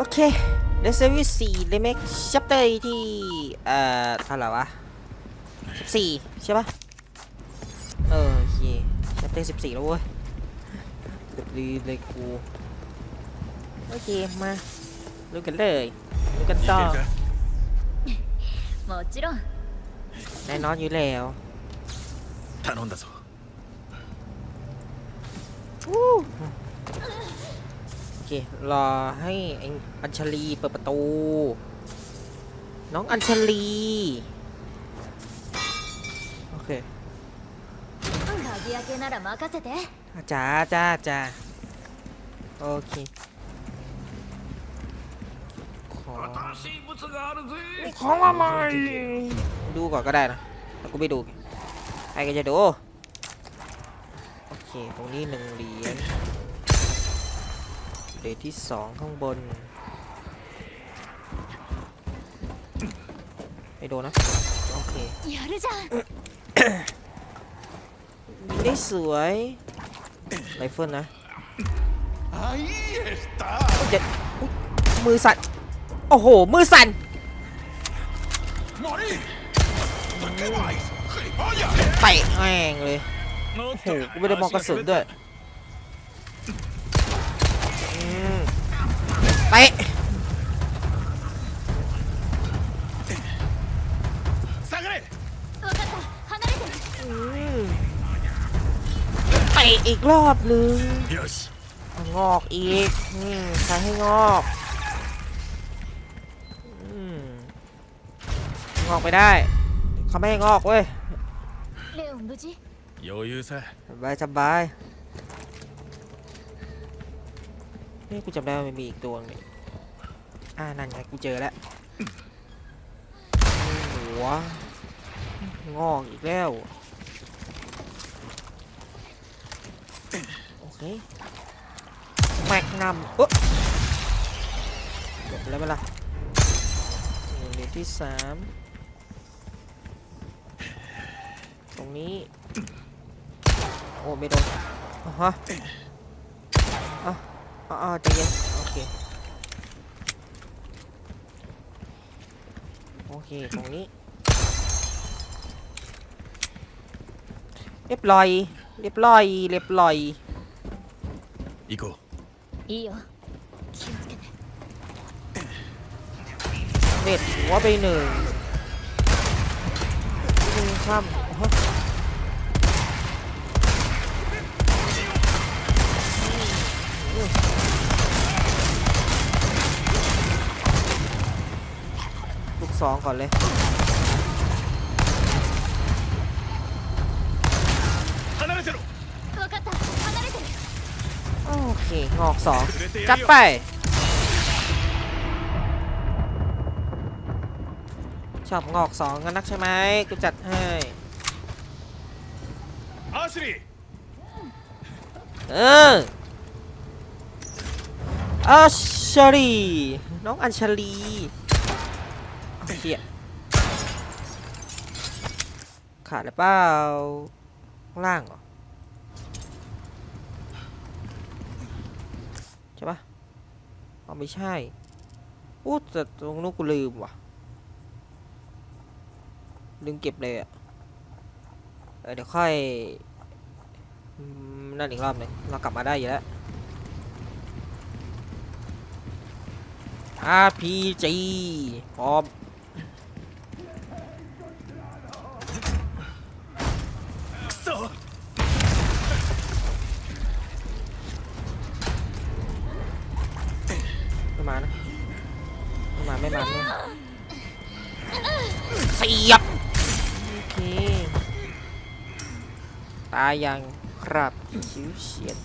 โอเค The Series 4 Remake Chapter ที่ เอ่อเท่าไหร่วะ14 ใช่ปะเออโอเค Chapter 14 แล้วเว้ยเกือบลืมเลยกู โอเค มาดูกันเลยดูกันต่อ もちろん แน่นอนอยู่แล้ว 頼んだぞ โอ เค รอให้อัญชลีเปิดประตู น้องอัญชลี โอเคจ้าจ้าจ้าโอเคของของอะไรดูก่อนก็ได้นะแต่กูไม่ดูไอ้ก็จะดู โอเค ตรงนี้หนึ่งเหรียญ เลทที่สองข้างบน ไม่โดนนะ โอเคได้สวยไรเฟิลนะจะมือสั่น โอ้โห มือสั่นเตะแองเลยโอ้โหกูไม่ได้มองกระสุนด้วย ตะเตะอีกรอบหนึ่งงอกอีกอืมใช้ให้งอกงอกไปได้ เขาไม่ให้งอกเว้ยเร็วดูจิโยยูซสบายสบายนี่กูจำได้ว่ามันมีอีกตัวนึง อ่านั่นไงกูเจอแล้วหัวงอกอีกแล้ว โอเค แม็กนัมเอ๊ะจบแล้วเวลาเหรียญที่สามตรงนี้ โอ้ ไม่โดนอะฮะอะอะอะใจเย็นโอเค อเค ตรงนี้ เรียบร้อย เรียบร้อย เรียบร้อย 行こいいよ気をつけて เน็ตหัวไปหนึ่งหนึ่งข้าม สองก่อนเลยโอเคงอกสองจัดไปชอบงอกสองกันนักใช่ไหมกูจัดให้เอออัชรีน้องอัญชลี ขาดหรือเปล่าข้างล่างเหรอใช่ปะอ๋อไม่ใช่อู้แต่ตรงนู้นกูลืมว่ะ ลืมเก็บเลยอะเเดี๋ยวค่อยนั่นอีกรอบหนึ่งเรากลับมาได้อยู่แล้ว RPG พร้อม อย่างครับชิวเฉียด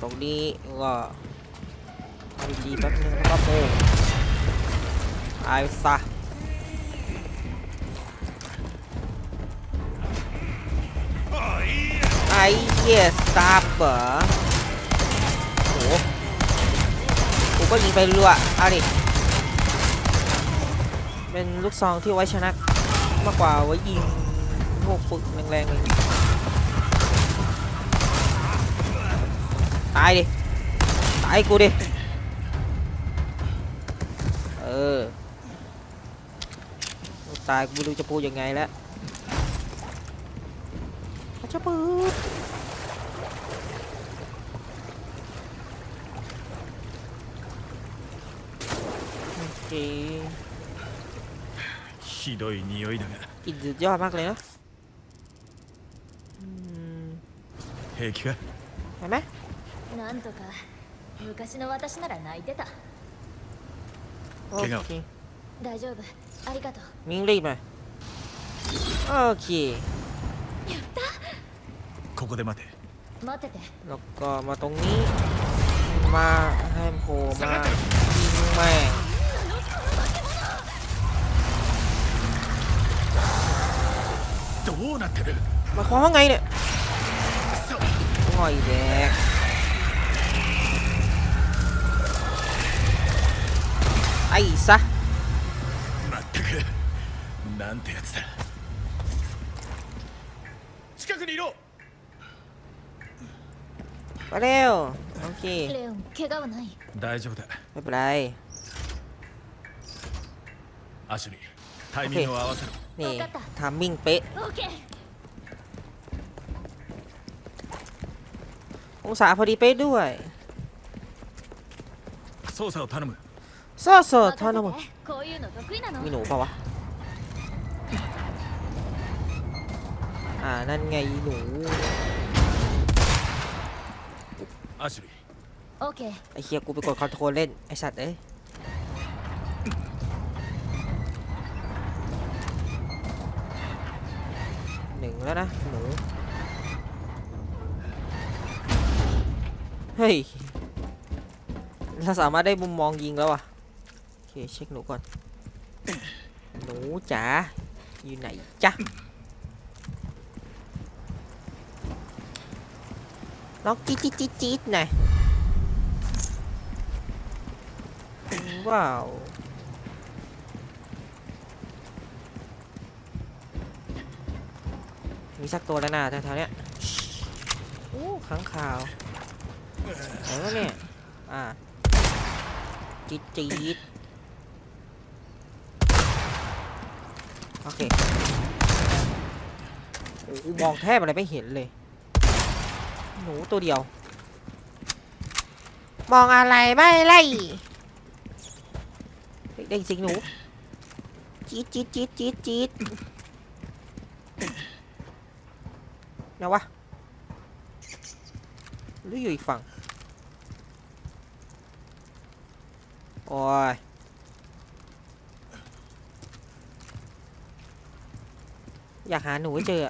ตรงนี้ก็ดีจีแป๊บนึงแล้วก็โป้ไอ้ซะไอ้เหี้ยซาบเหรอโหกูก็ยิงไปรัวเอาดิเป็นลูกซองที่ไว้ชนะมากกว่าไว้ยิง พวกปึกแรงๆเลยตายดิ ตายกูดิ เออตายกูไม่รู้จะพูดยังไงแล้วเขาจะปืดโอเค ひどい匂いだが กลินสุดยอดมากเลยเนอะ 平気か เห็นไหม なんとか昔の私なら泣いてた โอ 怪我は เค 大丈夫ありがとう มิ้งรีบหน่อยโอเค ここで待て待ってて แล้วก็มาตรงนี้ มาให้มันโผล่มายิงแม่ง どうなってる หมายความว่าไงเนี่ย くそ หน่อยแดกไอ้ซะまったくなんてやつだ近くにいろมาเร็วโอเคレオン怪我はない大丈夫だไม่เป็นไรアシュリータイミングを合わせろนี่ทามมิ่งเป๊ะオッケー องศาพอดีไปด้วยโซ่โซ่ทานมโซ่โซ่ทานุมมีหนูเปล่าวะอ่านั่นไงหนูอาชิโอเคไอเคียกูไปกดคอนโทรลเล่นไอสัตว์เอ้ยหนึ่งแล้วนะหนู ฮ้ย เราสามารถได้มุมมองยิงแล้วอะ โอเค เช็คหนูก่อน หนูจ๋า อยู่ไหนจ๊ะร้องจี๊ดจี๊ดจี๊ดจี๊ดหน่อยว้าวมีสักตัวแล้วนะแถวๆเนี้ยโอ้ข้างข่าว ไหนวะเนี่ย อ่าจี๊ดจี๊ดโอเคโอ้มองแทบอะไรไม่เห็นเลย หนูตัวเดียว มองอะไรไม่ไล่เฮ้ยได้สิงหนู จี๊ดจี๊ดจี๊ดจี๊ดจี๊ดไหนวะหรืออยู่อีกฝั่ง โอ้ยอยากหาหนูให้เจอ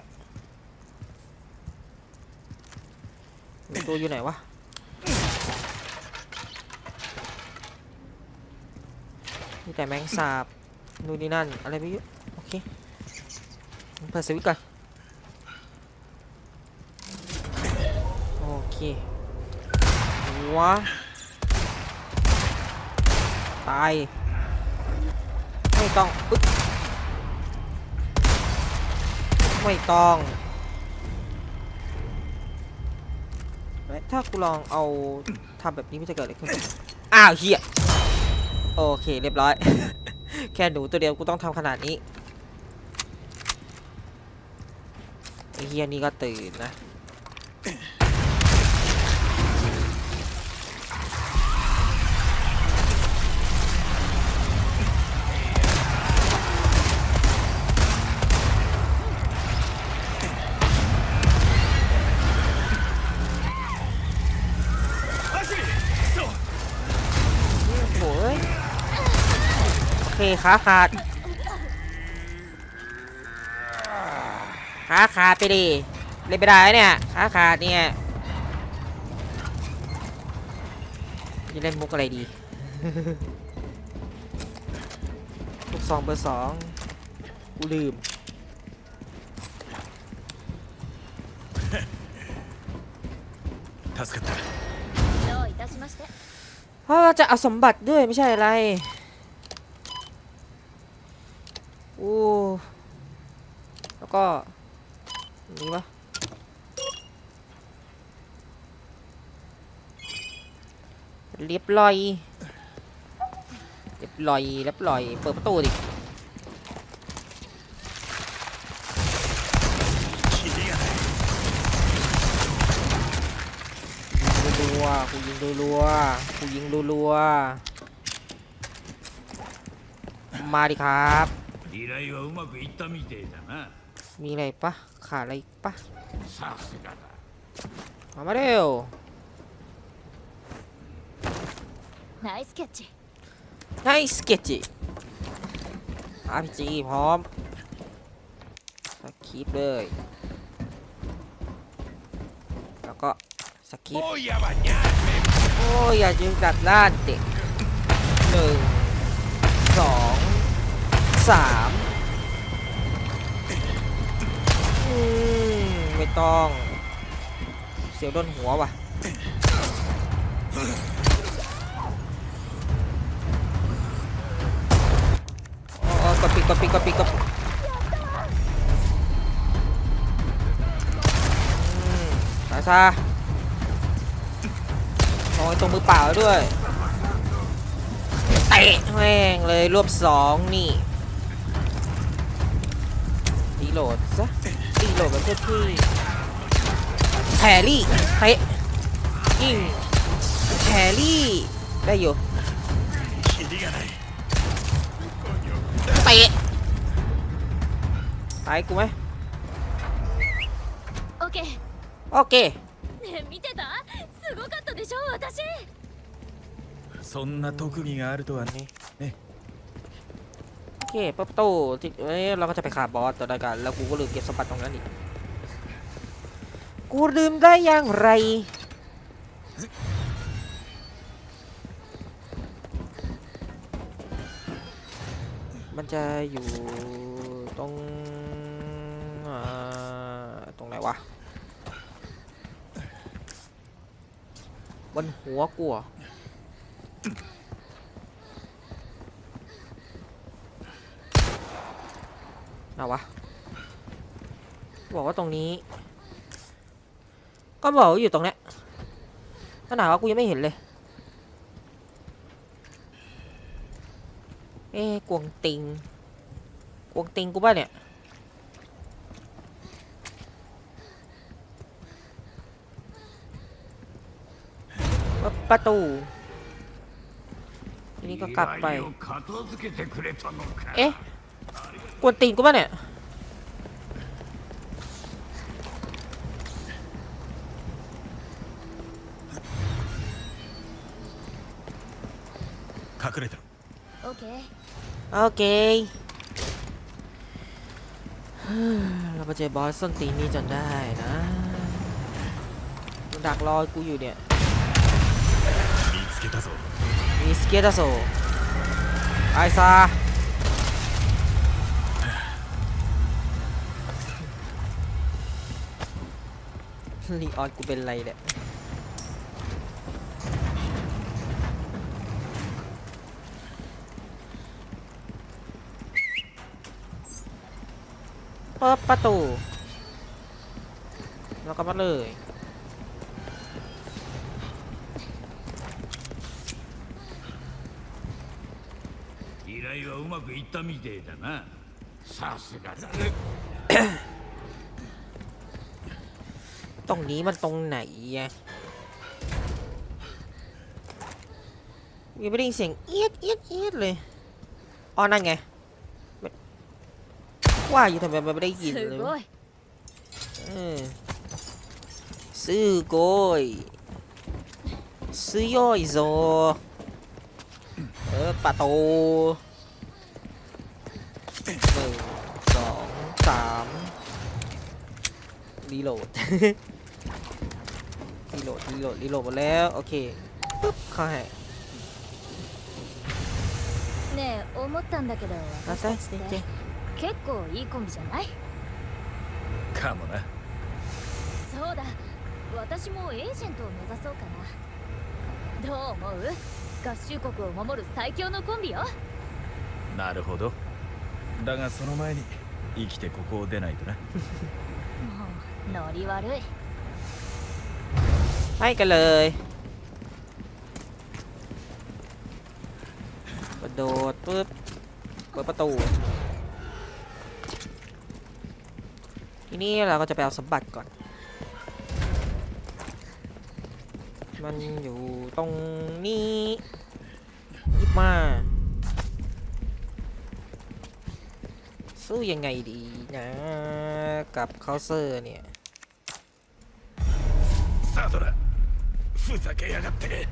หนูตัวอยู่ไหนวะ มีแต่แมงสาบนู่นนี่นั่น อะไรไม่รู้โอเคเปิดสวิตช์ก่อนโอเคหัว ตายไม่ต้องอึ๊บไม่ต้องแล้วถ้ากูลองเอาทำแบบนี้มันจะเกิดอะไรขึ้นอ้าวเฮียโอเคเรียบร้อย แค่หนูตัวเดียวกูต้องทำขนาดนี้เฮียนี่ก็ตื่นนะ ขาขาด ขาขาดไปดิ เล่นไม่ได้เนี่ย ขาขาดเนี่ยจะเล่นมุกอะไรดี ลูกซองเบอร์สองกูลืม 助かったどういたしまして เพราะว่าจะเอาสมบัติด้วยไม่ใช่อะไร โอ้แล้วก็นี่ปะเรียบร้อยเรียบร้อยเรียบร้อย เปิดประตูดิรัวๆกูยิงรัวๆกูยิงรัวๆมาดิครับ 依頼はうまくいったみてえだな มีอะไรปะขาดอะไรอีกปะ さすがだ มามาเร็ว ナイスキャッチ ไนสเกจิอาร์พีจีพร้อมสคีปเลย แล้วก็สคีป もうやばにゃ โอ้ยอย่ายืนดัดล่านเด็กหนึ่งสอง สามอืมไม่ต้อง เสียวโดนหัวว่ะโอ้กดปิดกดปิดกดปิดกดปิดอืมตายซะมองไอ้ตรงมือเปล่าด้วย เตะแม่งเลยรวบสองนี่ โหลดซะรีโหลดแบบเท่ที่แฮร์รี่เตะยิงแฮร์รี่ได้อยู่ キリがない เตะตายกูไหม オッケー โอเค ねえ見てたすごかったでしょ私そんな特技があるとはねね โอ เคเปิดประตูที่เอ้ยเราก็จะไปฆ่าบอสต่อได้กันแล้วกูก็ลืมเก็บสมบัติตรงนั้นอีกกูลืมได้อย่างไรมันจะอยู่ตรงตรงไหนวะ บนหัวกูเหรอไหนะวะ บอกว่าตรงนี้ ก็บอกว่าอยู่ตรงเนี้ยขนาดว่ากูยังไม่เห็นเลย เอ๊กวงติง กวงติงกูบ้าเนี่ย ประตูนี่ก็กลับไป เอ๊ะ กวนตีนกูป่ะเนี่ย 隠れたオッケー โอเค เรามาเจอบอสส้นตีนนี้จนได้นะมันดักรอกูอยู่เนี่ย 見つけたぞ มีสเกตโซไอซา ลีออนกูเป็นไรเนี่ยเปิดประตู แล้วก็มาเลย 依頼はうまくいったみてえだなさすがだ ตรงนี้มันตรงไหนอะยังไม่ได้ยินเสียงเอียดเอียดเอียดเลยอ๋อนั่นไงว่าอยู่ทำไมมันไม่ได้ยินเลยซื้อโกยซื้อย่อยโซเออประตูหนึ่งสองสาม รีโหลด รีโหลด รีโหลด รีโหลดหมดแล้ว โอเค ปุ๊บ เข้าให้ ねえ思ったんだけどあ私たちっさて結構いいコンビじゃないかもなそうだ私もエージェントを目指そうかなどう思う合衆国を守る最強のコンビよなるほどだがその前に生きてここを出ないとなもう ノリ悪い ให้กันเลย ระโดดปุ๊บเปิดประตู ทีนี้เราก็จะไปเอาสมบัติก่อน มันอยู่ตรงนี้หยิบมา สู้ยังไงดีนะ กับเคาน์เซอร์เนี่ย ざけやがって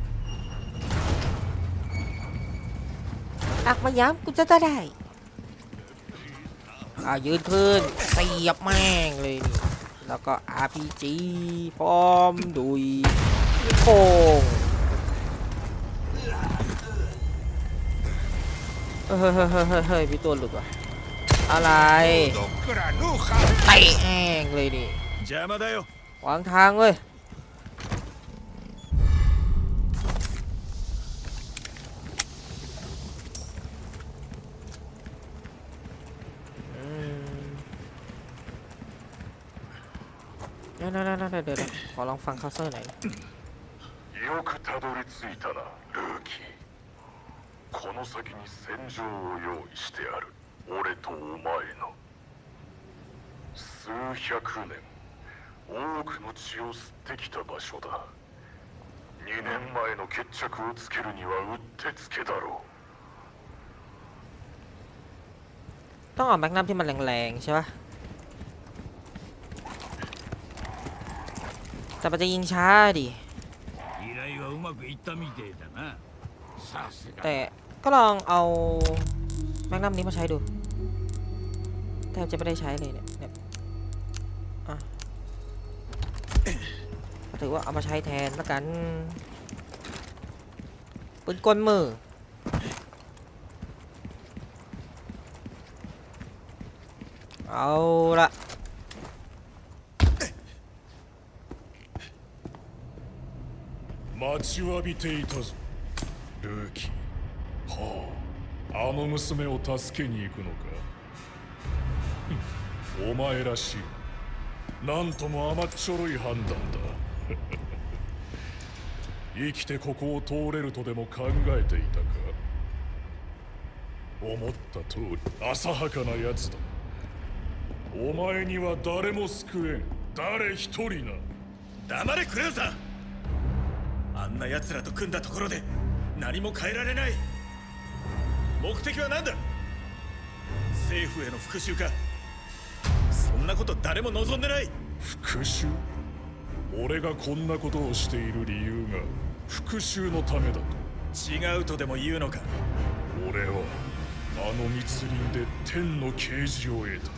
อักมาย้ำกูจะได้ อ่ายืนขึ้นเสียบแม่งเลยนี่ แล้วก็ RPG พร้อมดุยโป่งเฮ้ยเฮ้ยเฮ้ยเฮ้ยเฮ้ยเฮ้ยมีตัวหลุดว่ะ อะไร どっからヌーハ เตะแม่งเลยนี่ 邪魔だよ วางทางเว้ย เดี๋ยวเดี๋ยวเดี๋ยวเดี๋ยวเดี๋ยวขอลองฟังคาเซอร์หน่อย よくたどり着いたなルーキーこの先に戦場を用意してある俺とお前の数百年多くの血を吸ってきた場所だ2年前の決着をつけるにはうってつけだろ ต้องเอาแมกนัมที่มันแรงๆ ใช่ปะ แต่มันจะยิงช้าดิแต่ก็ลองเอาแมกนัมนี้มาใช้ดูแทบจะไม่ได้ใช้เลยเนี่ยถือว่าเอามาใช้แทนแล้วกันปืนกลมือเอาละ 待ちわびていたぞ。ルーキー。はあ。あの娘を助けに行くのか。お前らしい。なんとも甘っちょろい判断だ。生きてここを通れるとでも考えていたか。思った通り。浅はかな奴だ。お前には誰も救えん。誰一人な。黙れクレウザー。あんな奴らと組んだところで何も変えられない。目的は何だ？政府への復讐か。そんなこと誰も望んでない。復讐？俺がこんなことをしている理由が復讐のためだと。違うとでも言うのか？俺はあの密林で天の啓示を得た。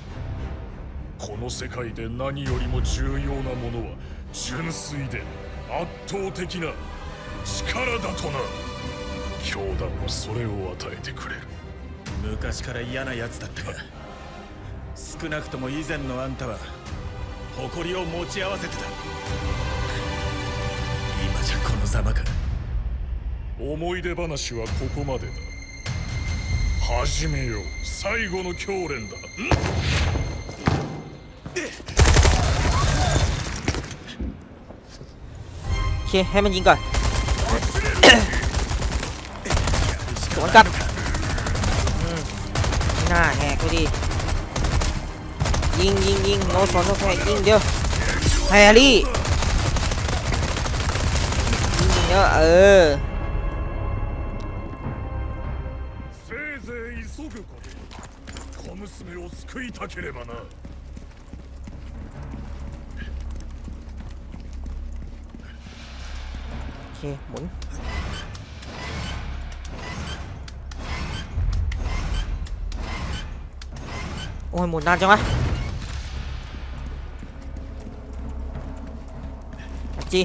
この世界で何よりも重要なものは純粋で圧倒的な力だとな。教団はそれを与えてくれる。昔から嫌な奴だったが少なくとも以前のあんたは誇りを持ち合わせてた。今じゃこのざまか。思い出話はここまでだ。始めよう。最後の教練だ。โอ ให้มันยิงก่อน สวนกลับอืมหน้าแหกไปดิ ยิงยิงยิงโนสนโนแฟยิงเดียวแฮร์รี่ยิงเยอะเออ せいぜい急ぐこと小娘を救いたければな เค หมุน โอ้ย หมุนนานจังวะจี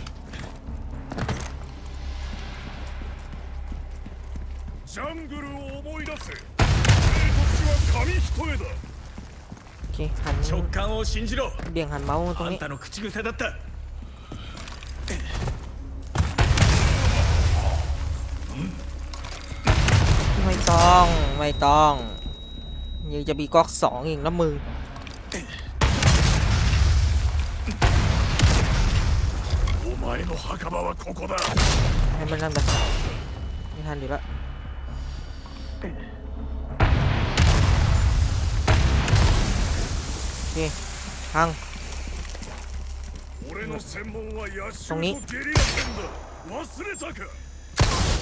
ジャングルを思い出せ生と死は紙一重だ โอเค หัน 直感を信じろ เบี่ยงหันเมาส์ตรง あん นี้ たの口癖だった ไม่ต้องยังจะมีก๊อกสองอีกนะมึงให้มันนั่นไปไม่ทันดีละโอเคพังตรงนี้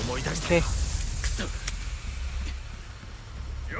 โอเค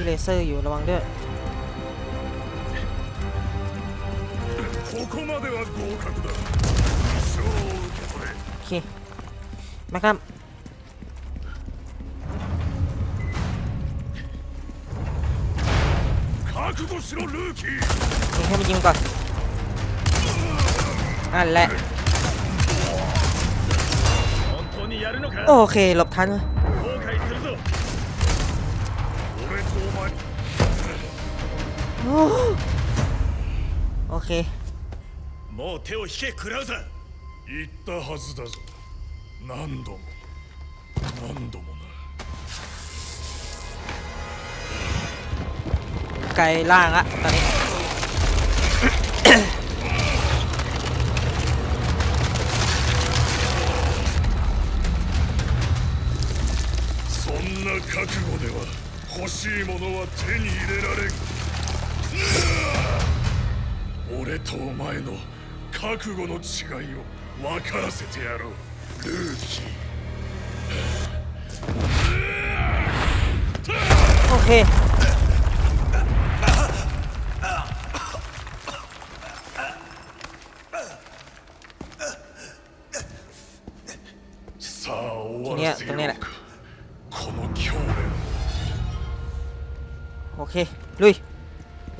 มีเลเซอร์อยู่ระวังด้วยโอเคมาครับยิงให้มันยิงก่อนอันแหละโอเคหลบทันเลย โอ้โอเค もう手を引けクラウザー言ったはずだぞ何度も何度もな ไกลล่างละตอนนี้ そんな覚悟では欲しいものは手に入れられん 俺とお前の覚悟の違いを分からせてやろう。ルーキー。OK さ Louis. ค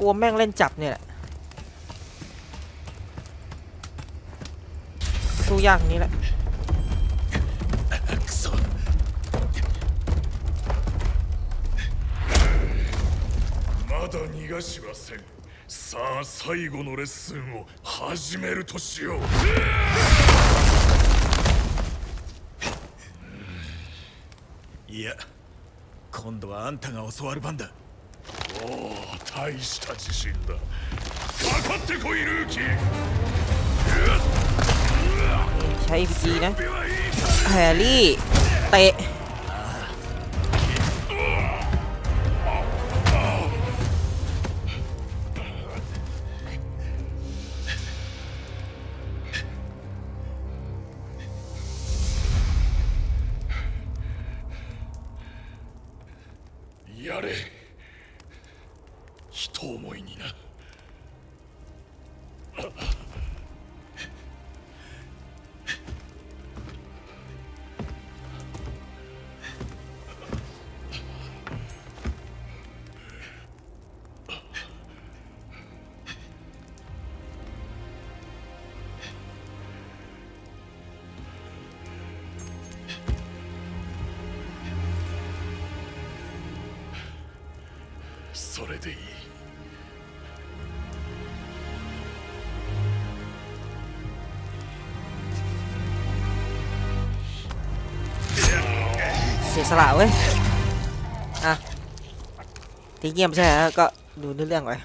กลัวแม่งเล่นจับเนี่ยแหละ สู้ยากตรงนี้แหละ クソまだ逃がしませんさあ最後のレッスンを始めるとしよういや今度はあんたが教わる番だ おお大した自信だかかってこいルーキー ใช้ APG นะ 準備はいい แฮร์รี่ เตะ やれ 一思いにな。 สละเว้ย อะทีเงียบใช่ไหมก็ดูเนื้อเรื่องไว้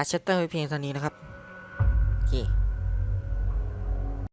โอเคตัดชัตเตอร์ไปเพียงเท่านี้นะครับ